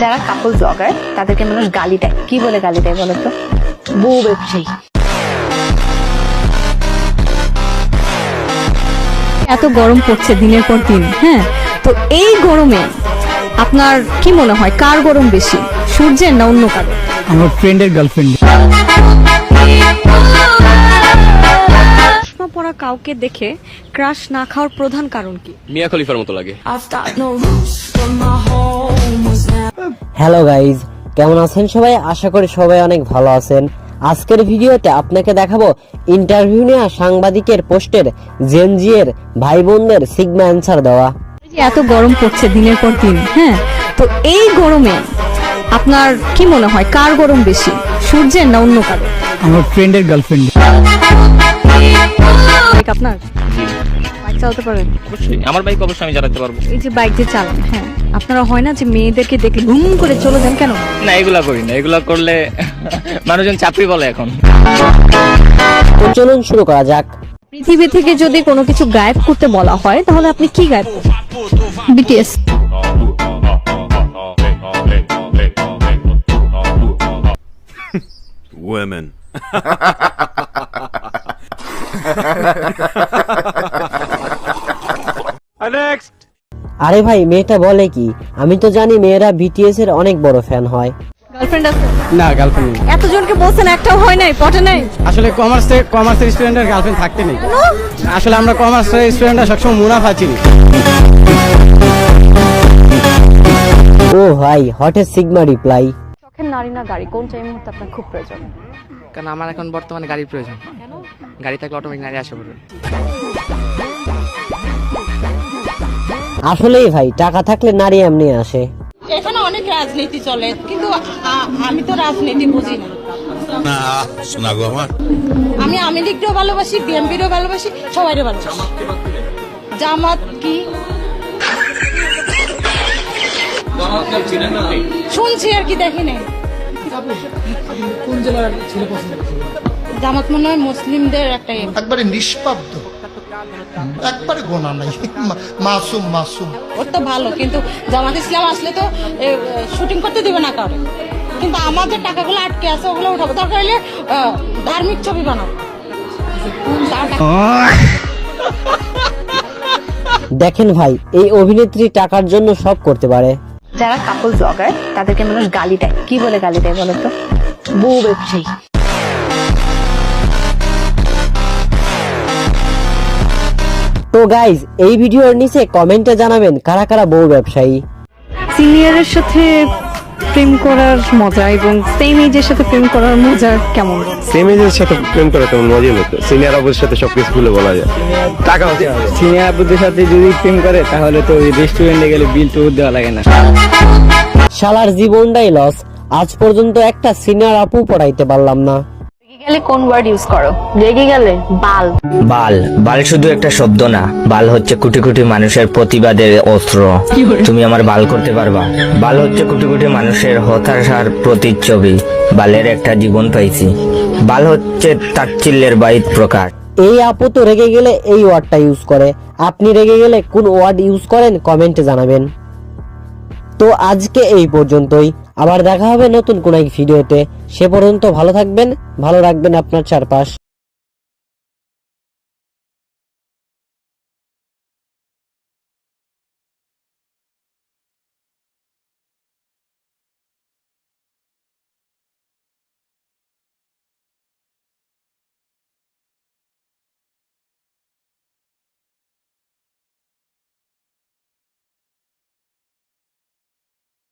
যারা কাপল ব্লগার তাদেরকে মানুষ গালি দেয়। কি বলে গালি দেয় বলো তো? বউ ব্যবসায়ী। এত গরম পড়ছে দিনের পর দিন হ্যাঁ? তো এই গরমে আপনার কি মনে হয় কার গরম বেশি সূর্যের না অন্য কারও? আমার ফ্রেন্ডের গার্লফ্রেন্ড চশমা পরা কাউকে দেখে ক্রাশ না খাওয়ার প্রধান কারণ কি? মিয়া খলিফার মতো লাগে। হ্যালো গাইজ কেমন আছেন সবাই? আশা করি সবাই অনেক ভালো আছেন। আজকের ভিডিওতে আপনাকে দেখাবো ইন্টারভিউ নেওয়া সাংবাদিকের পোস্টের জেনজিয়ের ভাই বোনদের সিগমা অ্যান্সার দেওয়া। এই এত গরম পড়ছে দিনের পর দিন হ্যাঁ? তো এই গরমে আপনার কি মনে হয় কার গরম বেশি সূর্যের না অন্য কারও? আমার ফ্রেন্ডের গার্লফ্রেন্ড আপনার? বাইক চালাতে পারেন অবশ্যই। আমার বাইক অবশ্যই আমি চালাতে পারব। এই যে বাইক যে চালান হ্যাঁ। আপনারা হয় না যে মেয়েদেরকে দেখলে ঘুম করে চলে যান কেন? না এগুলা করি না। এগুলা করলে মানুষজন চাকরি বলে এখন। চলুন শুরু করা যাক। পৃথিবী থেকে যদি কোনো কিছু গায়েব করতে বলা হয় তাহলে আপনি কি গায়েব বিটিএস Women. আরে ভাই মেয়েটা বলে কি? আমি তো জানি মেয়েরা বিটিএস এর অনেক বড় ফ্যান হয়। গার্লফ্রেন্ড আছে? না গার্লফ্রেন্ড নেই। এতজনকে বলছেন একটাও হয় নাই পটে নাই? আসলে কমার্সে কমার্সের স্টুডেন্টের গার্লফ্রেন্ড থাকতে নেই। আসলে আমরা কমার্সের স্টুডেন্টরা সবসময় মুনাফা চিনি। ও ভাই হট এ সিগমা রিপ্লাই শখের নারী না গাড়ি? কোনটা এই মুহূর্তে আপনার খুব প্রয়োজন? কারণ আমার এখন বর্তমানে গাড়ির প্রয়োজন। গাড়ি থাকলে অটোমেটিক নারী আসে আসলেই ভাই টাকা থাকলে নারী এমনি আসে। এখানে অনেক রাজনীতি চলে কিন্তু আমি তো রাজনীতি বুঝি না। না শোনা গো আমার। আমি আওয়ামী ভালোবাসি বিএনপিরও ভালোবাসি সবাইরও ভালোবাসি। জামাত কি? শুনছি আর কি দেখি নাই। জামাত মনে হয় মুসলিমদের একটা। একবারে নিষ্পাব্দ একবারে গোনা নাই। মাসুম মাসুম। ওর তো ভালো কিন্তু জামাত ইসলাম আসলে তো শুটিং করতে দিবে না কারও। কিন্তু আমাদের টাকাগুলো আটকে আছে ওগুলো উঠাবো। দরকার হলে ধার্মিক ছবি বানাবো। দেখেন ভাই এই অভিনেত্রী টাকার জন্য সব করতে পারে। যারা কাপল ব্লগার তাদেরকে মানুষ গালি দেয়। কি বলে গালি দেয় বলো তো? বউ ব্যবসায়ী। তো গাইজ এই ভিডিওর নিচে কমেন্টে জানাবেন কারা কারা বউ ব্যবসায়ী। সিনিয়রের সাথে প্রেম করার মজা এবং সেম এজের সাথে প্রেম করার মজা কেমন? সেম এজের সাথে প্রেম করে তেমন মজাই হতো সিনিয়র আবুর সাথে সবকিছু খুলে বলা যায়। টাকা হতে হবে সিনিয়র আব্বুদের সাথে যদি প্রেম করে তাহলে তো ওই রেস্টুরেন্টে গেলে বিল তো দেওয়া লাগে না। শালার জীবনটাই লস আজ পর্যন্ত একটা সিনিয়র আপু পড়াইতে পারলাম না। গেলে কোন ওয়ার্ড ইউজ করো? রেগে গেলে বাল। বাল। বাল শুধু একটা শব্দ না বাল হচ্ছে কোটি কোটি মানুষের প্রতিবাদের অস্ত্র। তুমি আমার বাল করতে পারবা। বাল হচ্ছে কোটি কোটি মানুষের হতাশার প্রতিচ্ছবি। বালের একটা জীবন পাইছি। বাল হচ্ছে তাচ্ছিল্যের বাইত প্রকাশ। এই আপু তো রেগে গেলে এই ওয়ার্ডটা ইউজ করে। আপনি রেগে গেলে কোন ওয়ার্ড ইউজ করেন কমেন্টে জানাবেন। তো আজকে এই পর্যন্তই। আবার দেখা হবে নতুন কোনো এক ভিডিওতে। সে পর্যন্ত ভালো থাকবেন, ভালো রাখবেন আপনার চারপাশ।